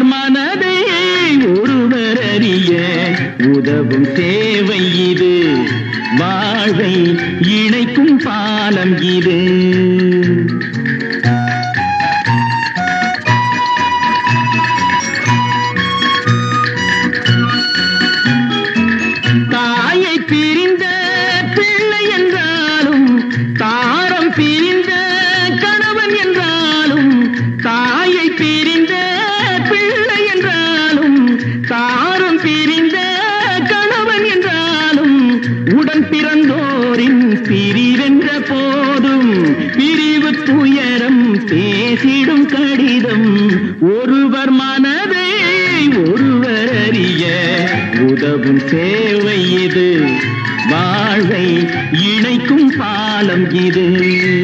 ஒருவர் மனதை ஒருவர் அறிய உதவும் தேவை இது. வாழ்வை இணைக்கும் பாலம் இது. தாயை பிரிந்த பிள்ளை என்றாலும் தாரம் பிரிந்த உடன் பிறந்தோரின் பிரிவென்ற போதும் பிரிவு துயரம் பேசிடும் கடிதம். ஒருவர் மனதை ஒருவர் அறிய உதவும் சேவை இது. வாழ்வை இணைக்கும் பாலம் இது.